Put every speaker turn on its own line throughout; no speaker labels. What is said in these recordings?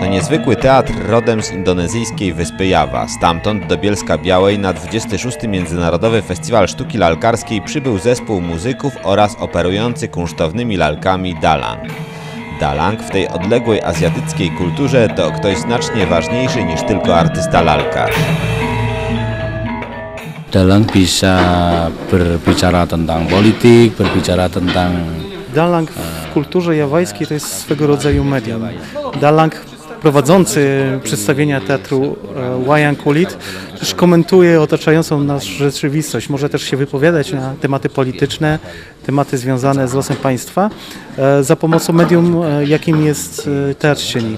To niezwykły teatr rodem z indonezyjskiej wyspy Jawa. Stamtąd do Bielska Białej na 26. Międzynarodowy Festiwal Sztuki Lalkarskiej przybył zespół muzyków oraz operujący kunsztownymi lalkami Dalang. Dalang w tej odległej azjatyckiej kulturze to ktoś znacznie ważniejszy niż tylko artysta lalkarz.
Dalang bisa berbicara tentang politik, berbicara tentang
Dalang w kulturze jawajskiej to jest swego rodzaju medium. Dalang prowadzący przedstawienia teatru e, Wayang Kulit też komentuje otaczającą nas rzeczywistość. Może też się wypowiadać na tematy polityczne, tematy związane z losem państwa e, za pomocą medium, e, jakim jest e, teatr cieni.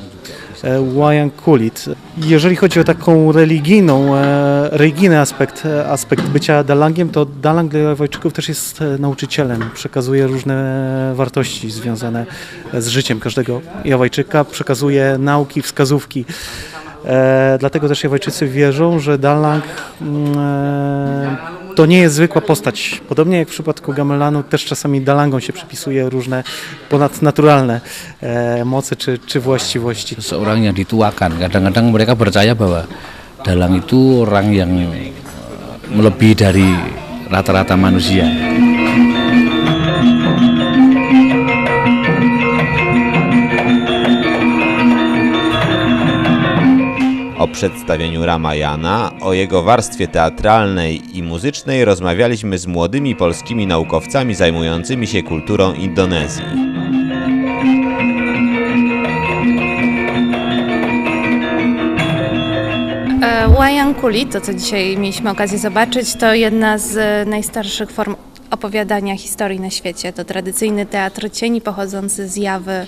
E, Wayang Kulit. Jeżeli chodzi o taką religijną, e, religijny aspekt, e, aspekt bycia Dalangiem, to Dalang dla Jawajczyków też jest e, nauczycielem. Przekazuje różne wartości związane z życiem każdego Jawajczyka, przekazuje nauki, wskazówki. E, dlatego też Jawajczycy wierzą, że Dalang mm, e, to nie jest zwykła postać. Podobnie jak w przypadku gamelanu, też czasami Dalangom się przypisuje różne ponadnaturalne e, moce czy, czy właściwości.
seseorang yang dituakan. Kadang-kadang mereka percaya bahwa dalang itu orang yang eh, melebihi dari rata-rata manusia.
O przedstawieniu Ramayana, o jego warstwie teatralnej i muzycznej rozmawialiśmy z młodymi polskimi naukowcami zajmującymi się kulturą Indonezji.
E, Wayang Kulit, to co dzisiaj mieliśmy okazję zobaczyć, to jedna z e, najstarszych form opowiadania historii na świecie. To tradycyjny teatr cieni pochodzący z Jawy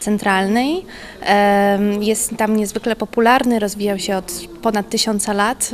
Centralnej. Jest tam niezwykle popularny, rozwijał się od ponad tysiąca lat.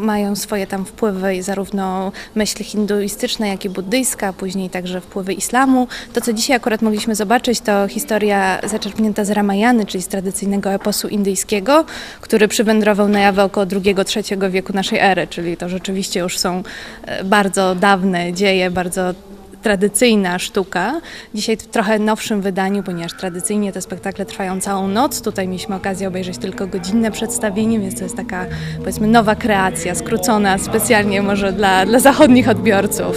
Mają swoje tam wpływy zarówno myśli hinduistyczne, jak i buddyjska, później także wpływy islamu. To, co dzisiaj akurat mogliśmy zobaczyć, to historia zaczerpnięta z Ramayany, czyli z tradycyjnego eposu indyjskiego, który przywędrował na Jawę około II-III wieku naszej ery, czyli to rzeczywiście już są e, bardzo dawne dzieje, bardzo tradycyjna sztuka. Dzisiaj w trochę nowszym wydaniu, ponieważ tradycyjnie te spektakle trwają całą noc. Tutaj mieliśmy okazję obejrzeć tylko godzinne przedstawienie, więc to jest taka powiedzmy nowa kreacja, skrócona specjalnie może dla, dla zachodnich odbiorców.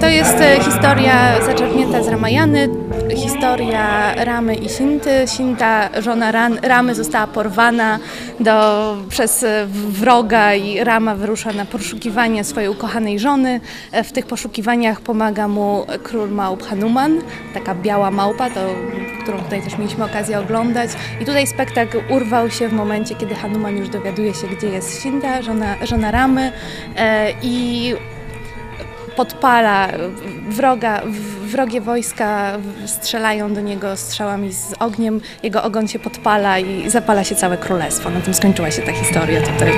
To jest e, historia zaczerpnięta z Ramayany, historia Ramy i Sinty. Sinta, żona Ran, Ramy, została porwana do, przez wroga i Rama wyrusza na poszukiwanie swojej ukochanej żony. E, W tych poszukiwaniach pomaga mu król małp Hanuman, taka biała małpa, to, którą tutaj też mieliśmy okazję oglądać. I tutaj spektakl urwał się w momencie, kiedy Hanuman już dowiaduje się, gdzie jest Sinta, żona, żona Ramy e, i podpala wroga, wrogie wojska strzelają do niego strzałami z ogniem, jego ogon się podpala i zapala się całe królestwo. Na tym skończyła się ta historia tutaj.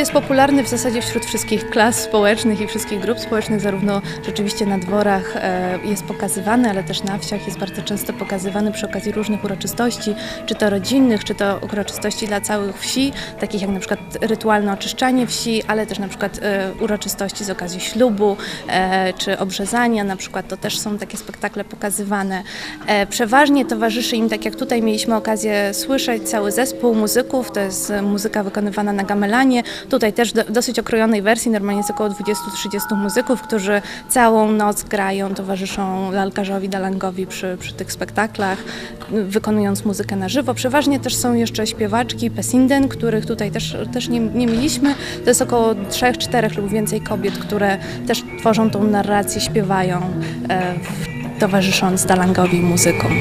Jest popularny w zasadzie wśród wszystkich klas społecznych i wszystkich grup społecznych, zarówno rzeczywiście na dworach e, jest pokazywany, ale też na wsiach jest bardzo często pokazywany przy okazji różnych uroczystości, czy to rodzinnych, czy to uroczystości dla całych wsi, takich jak na przykład rytualne oczyszczanie wsi, ale też na przykład e, uroczystości z okazji ślubu, e, czy obrzezania na przykład, to też są takie spektakle pokazywane. Przeważnie towarzyszy im, tak jak tutaj mieliśmy okazję słyszeć, cały zespół muzyków, to jest muzyka wykonywana na gamelanie, tutaj też do, dosyć okrojonej wersji, normalnie jest około 20-30 muzyków, którzy całą noc grają, towarzyszą lalkarzowi, dalangowi przy, przy tych spektaklach, wykonując muzykę na żywo. Przeważnie też są jeszcze śpiewaczki, pesinden, których tutaj też, też nie, nie mieliśmy. To jest około 3-4 lub więcej kobiet, które też tworzą tą narrację, śpiewają, e, towarzysząc dalangowi muzykom.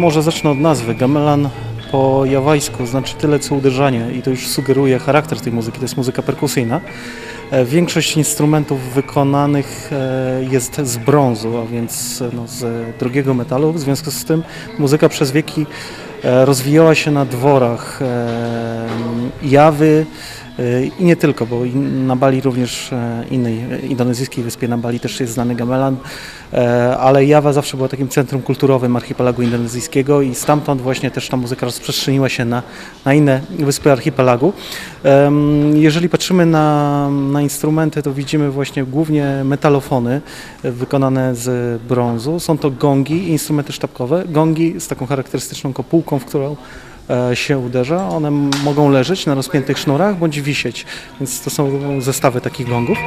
Może zacznę od nazwy. Gamelan po jawajsku znaczy tyle co uderzanie i to już sugeruje charakter tej muzyki. To jest muzyka perkusyjna. E, Większość instrumentów wykonanych e, jest z brązu, a więc e, no, z drugiego metalu. W związku z tym muzyka przez wieki rozwijała się na dworach Jawy i nie tylko, bo na Bali również e, innej indonezyjskiej wyspie na Bali też jest znany gamelan, e, ale Jawa zawsze była takim centrum kulturowym archipelagu indonezyjskiego i stamtąd właśnie też ta muzyka rozprzestrzeniła się na, na inne wyspy archipelagu. Jeżeli patrzymy na, na instrumenty, to widzimy właśnie głównie metalofony e, wykonane z brązu. Są to gongi instrumenty sztabkowe. Gongi z taką charakterystyczną kopułką, w którą się uderza. One mogą leżeć na rozpiętych sznurach bądź wisieć, więc to są zestawy takich gongów.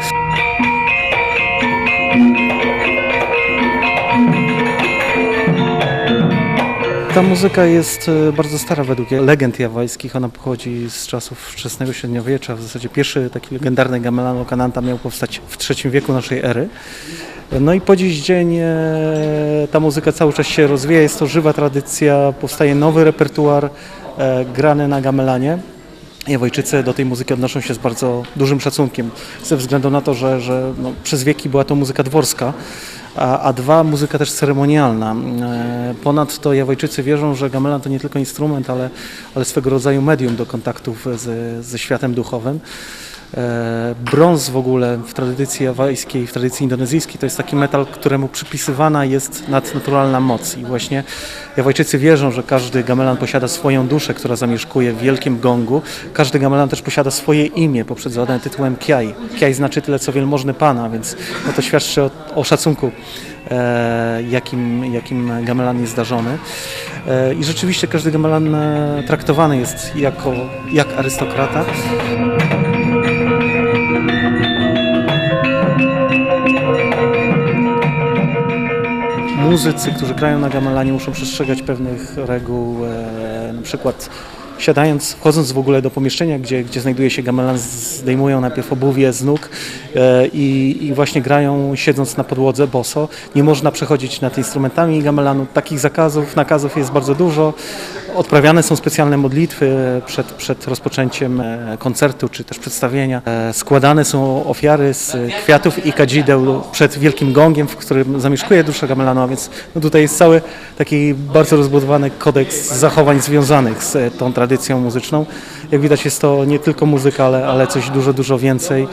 Ta muzyka jest e, bardzo stara według legend jawajskich. Ona pochodzi z czasów wczesnego średniowiecza. W zasadzie pierwszy taki legendarny gamelan Okananta miał powstać w III wieku naszej ery. No i po dziś dzień e, ta muzyka cały czas się rozwija. Jest to żywa tradycja, powstaje nowy repertuar e, grany na gamelanie. Jawajczycy do tej muzyki odnoszą się z bardzo dużym szacunkiem, ze względu na to, że, że no, przez wieki była to muzyka dworska, a, a dwa, muzyka też ceremonialna. E, Ponadto Jawajczycy wierzą, że gamelan to nie tylko instrument, ale, ale swego rodzaju medium do kontaktów ze, ze światem duchowym. E, Brąz w ogóle w tradycji jawajskiej, w tradycji indonezyjskiej to jest taki metal, któremu przypisywana jest nadnaturalna moc i właśnie Jawajczycy wierzą, że każdy gamelan posiada swoją duszę, która zamieszkuje w wielkim gongu. Każdy gamelan też posiada swoje imię poprzedzone tytułem Kiai. Kiai znaczy tyle co wielmożny pana, więc no to świadczy o, o szacunku e, jakim, jakim gamelan jest zdarzony. E, I rzeczywiście każdy gamelan traktowany jest jako jak arystokrata. Muzycy, którzy grają na gamelanie muszą przestrzegać pewnych reguł, e, na przykład siadając, wchodząc w ogóle do pomieszczenia, gdzie, gdzie znajduje się gamelan, zdejmują najpierw obuwie z nóg e, i, i właśnie grają siedząc na podłodze boso. Nie można przechodzić nad instrumentami gamelanu. Takich zakazów, nakazów jest bardzo dużo. Odprawiane są specjalne modlitwy przed, przed rozpoczęciem e, koncertu czy też przedstawienia. E, Składane są ofiary z kwiatów i kadzideł przed wielkim gongiem, w którym zamieszkuje dusza gamelanu, a więc no tutaj jest cały taki bardzo rozbudowany kodeks zachowań związanych z e, tą tradycją muzyczną. Jak widać jest to nie tylko muzyka, ale, ale coś dużo, dużo więcej.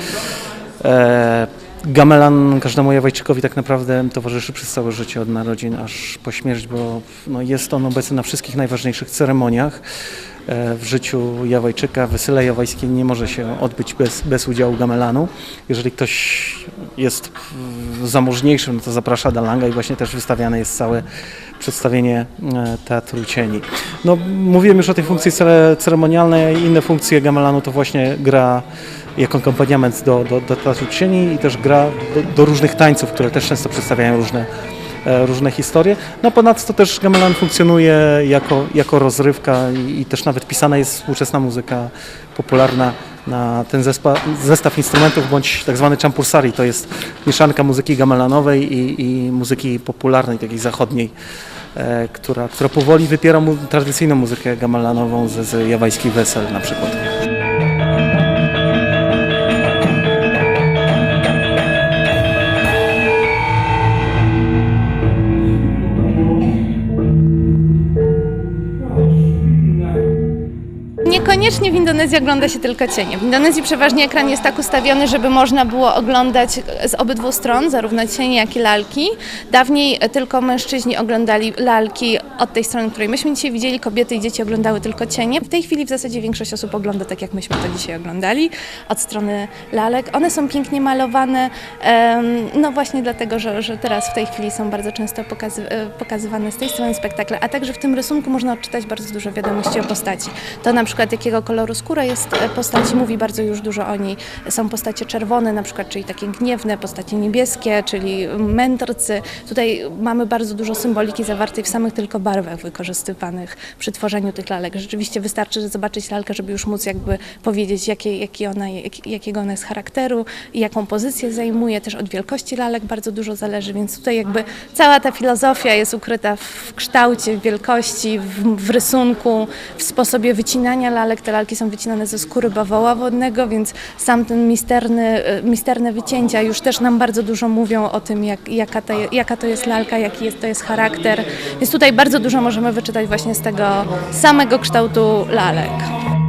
Gamelan każdemu Jawajczykowi tak naprawdę towarzyszy przez całe życie od narodzin aż po śmierć, bo no, jest on obecny na wszystkich najważniejszych ceremoniach e, w życiu Jawajczyka. Wesele jawajskie nie może się odbyć bez, bez udziału gamelanu. Jeżeli ktoś jest zamożniejszy, no to zaprasza Dalanga i właśnie też wystawiane jest całe przedstawienie e, Teatru Cieni. No, mówiłem już o tej funkcji cere- ceremonialnej, inne funkcje gamelanu to właśnie gra jako akompaniament do, do, do Teatru Cieni i też gra do, do różnych tańców, które też często przedstawiają różne, e, różne historie. No ponadto też gamelan funkcjonuje jako, jako rozrywka i, i też nawet pisana jest współczesna muzyka popularna na ten zespa, zestaw instrumentów bądź tak zwany champursari. To jest mieszanka muzyki gamelanowej i, i muzyki popularnej, takiej zachodniej, e, która, która powoli wypiera mu, tradycyjną muzykę gamelanową ze, z jawajskich wesel na przykład.
Niekoniecznie w Indonezji ogląda się tylko cienie. W Indonezji przeważnie ekran jest tak ustawiony, żeby można było oglądać z obydwu stron, zarówno cienie, jak i lalki. Dawniej tylko mężczyźni oglądali lalki od tej strony, której myśmy dzisiaj widzieli, kobiety i dzieci oglądały tylko cienie. W tej chwili w zasadzie większość osób ogląda tak, jak myśmy to dzisiaj oglądali, od strony lalek. One są pięknie malowane, no właśnie dlatego, że, że teraz w tej chwili są bardzo często pokazy, pokazywane z tej strony spektakle, a także w tym rysunku można odczytać bardzo dużo wiadomości o postaci. To na przykład jakiego koloru skóra jest e, postaci, mówi bardzo już dużo o niej. Są postacie czerwone na przykład, czyli takie gniewne, postacie niebieskie, czyli mędrcy. Tutaj mamy bardzo dużo symboliki zawartej w samych tylko barwach wykorzystywanych przy tworzeniu tych lalek. Rzeczywiście wystarczy zobaczyć lalkę, żeby już móc jakby powiedzieć, jakie, jaki ona, jak, jakiego ona jest charakteru i jaką pozycję zajmuje. Też od wielkości lalek bardzo dużo zależy, więc tutaj jakby cała ta filozofia jest ukryta w kształcie, w wielkości, w, w rysunku, w sposobie wycinania lalek. Te lalki są wycinane ze skóry bawoła wodnego, więc sam ten misterny, e, misterne wycięcia już też nam bardzo dużo mówią o tym, jak, jaka, to, jaka to jest lalka, jaki jest, to jest charakter. Więc tutaj bardzo dużo możemy wyczytać właśnie z tego samego kształtu lalek.